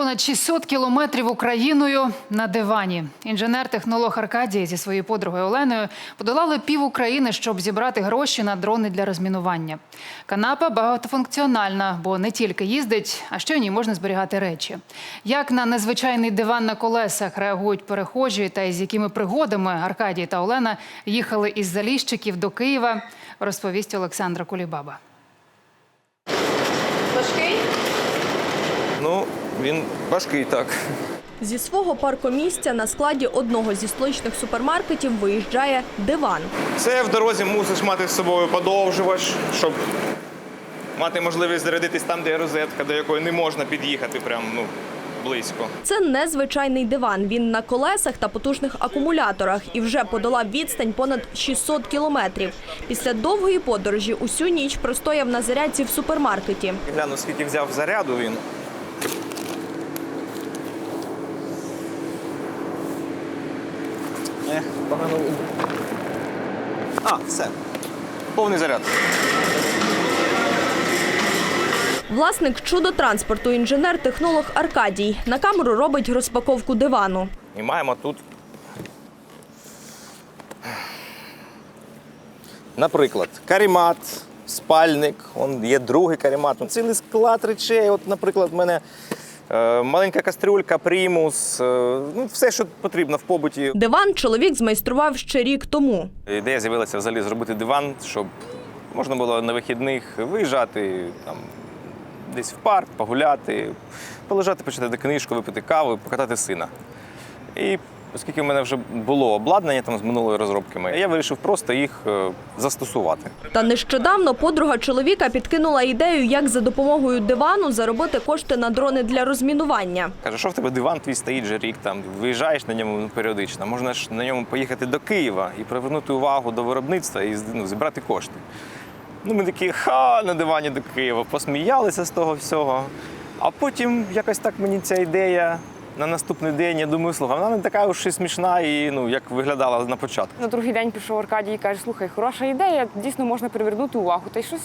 Понад 600 кілометрів Україною на дивані. Інженер-технолог Аркадій зі своєю подругою Оленою подолали пів України, щоб зібрати гроші на дрони для розмінування. Канапа багатофункціональна, бо не тільки їздить, а ще в ній можна зберігати речі. Як на незвичайний диван на колесах реагують перехожі та із якими пригодами Аркадій та Олена їхали із Заліщиків до Києва, розповість Олександра Кулібаба. Важкий? Ну, він важкий так. Зі свого паркомісця на складі одного зі столичних супермаркетів виїжджає диван. Це в дорозі мусиш мати з собою подовжувач, щоб мати можливість зарядитись там, де є розетка, до якої не можна під'їхати прям ну, близько. Це незвичайний диван. Він на колесах та потужних акумуляторах і вже подолав відстань понад 600 кілометрів. Після довгої подорожі усю ніч простояв на зарядці в супермаркеті. Гляну, скільки взяв заряду він. Ех, погано. видно. А, все. Повний заряд. Власник чудотранспорту, інженер-технолог Аркадій на камеру робить розпаковку дивану. І маємо тут. Наприклад, карімат, спальник, он є другий карімат. Цілий склад речей. От, наприклад, в мене маленька кастрюлька, примус, е, ну, все, що потрібно в побуті. Диван чоловік змайстрував ще рік тому. Ідея з'явилася взагалі зробити диван, щоб можна було на вихідних виїжджати там, десь в парк, погуляти, полежати, почитати книжку, випити каву, покатати сина. І оскільки в мене вже було обладнання там з минулої розробки, я вирішив просто їх е, застосувати. Та нещодавно подруга чоловіка підкинула ідею, як за допомогою дивану заробити кошти на дрони для розмінування. Каже, що в тебе диван твій стоїть вже рік, там виїжджаєш на ньому періодично. Можна ж на ньому поїхати до Києва і привернути увагу до виробництва і ну, зібрати кошти. Ну, ми такі ха на дивані до Києва, посміялися з того всього. А потім якось так мені ця ідея на наступний день. Я думаю, слухай, вона не така уж і смішна, і ну як виглядала на початку. На другий день пішов Аркадій і каже, слухай, хороша ідея, дійсно можна привернути увагу. Та й щось.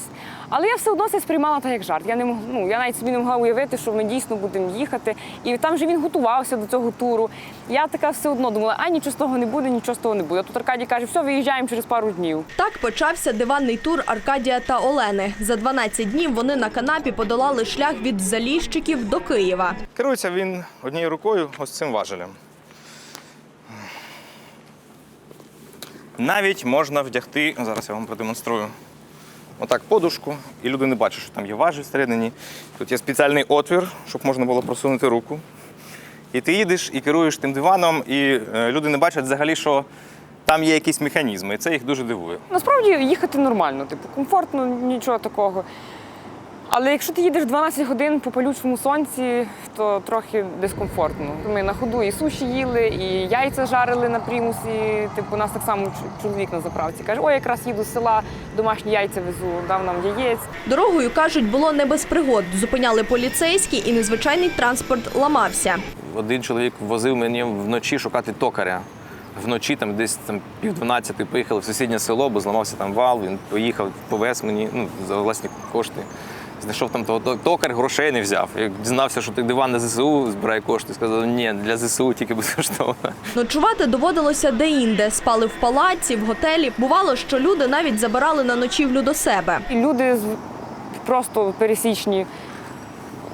Але я все одно це сприймала так як жарт. Я не мог, ну, я навіть собі не могла уявити, що ми дійсно будемо їхати. І там же він готувався до цього туру. Я така все одно думала, а нічого з того не буде, нічого з того не буде. Тут Аркадій каже, все, виїжджаємо через пару днів. Так почався диванний тур Аркадія та Олени. За 12 днів вони на канапі подолали шлях від Заліщиків до Києва. Керується він однією рукою ось цим важелем. Навіть можна вдягти, зараз я вам продемонструю. Отак подушку, і люди не бачать, що там є важіль всередині. Тут є спеціальний отвір, щоб можна було просунути руку. І ти їдеш і керуєш тим диваном, і е, люди не бачать взагалі, що там є якісь механізми, і це їх дуже дивує. Насправді їхати нормально, типу, комфортно, нічого такого. Але якщо ти їдеш 12 годин по палючому сонці, то трохи дискомфортно. Ми на ходу і суші їли, і яйця жарили на примусі. Типу, у нас так само чоловік на заправці каже: ой, якраз їду з села, домашні яйця везу, дав нам яєць. Дорогою, кажуть, було не без пригод. Зупиняли поліцейські і незвичайний транспорт ламався. Один чоловік возив мені вночі шукати токаря. Вночі там десь там пів дванадцяти поїхали в сусіднє село, бо зламався там вал. Він поїхав, повез мені ну, за власні кошти. Знайшов там того токар, грошей не взяв. Як дізнався, що той диван на ЗСУ збирає кошти, сказав, ні, для ЗСУ тільки безкоштовно. Ночувати доводилося де-інде. Спали в палаці, в готелі. Бувало, що люди навіть забирали на ночівлю до себе. Люди просто пересічні,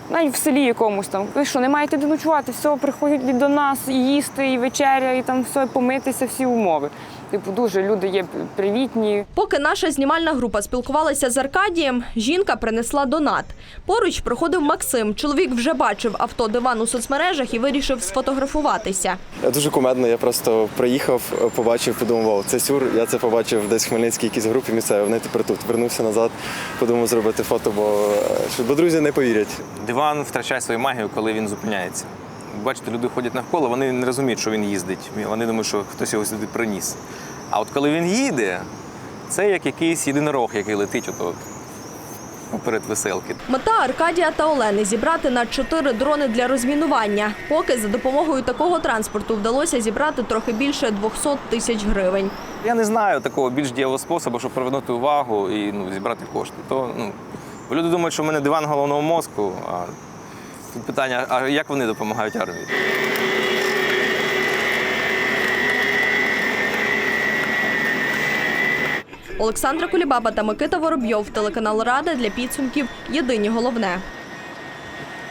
навіть в селі якомусь там. Ви що, не маєте де ночувати? Все, приходять до нас і їсти, і вечеря, і там все, помитися, всі умови. Типу, дуже люди є привітні. Поки наша знімальна група спілкувалася з Аркадієм, жінка принесла донат. Поруч проходив Максим. Чоловік вже бачив авто диван у соцмережах і вирішив сфотографуватися. Я дуже кумедно. Я просто приїхав, побачив, подумав, це сюр. Я це побачив десь в Хмельницькій якійсь групі місцеві. Вони тепер тут. Вернувся назад, подумав зробити фото, бо, бо друзі не повірять. Диван втрачає свою магію, коли він зупиняється. Бачите, люди ходять навколо, вони не розуміють, що він їздить. Вони думають, що хтось його сюди приніс. А от коли він їде, це як якийсь єдинорог, який летить ото поперед веселки. Мета Аркадія та Олени зібрати на чотири дрони для розмінування. Поки за допомогою такого транспорту вдалося зібрати трохи більше 200 тисяч гривень. Я не знаю такого більш дієвого способу, щоб привернути увагу і ну, зібрати кошти. То, ну, люди думають, що в мене диван головного мозку, а Тут питання, а як вони допомагають армії? Олександра Кулібаба та Микита Воробйов, телеканал Рада для підсумків. Єдині головне.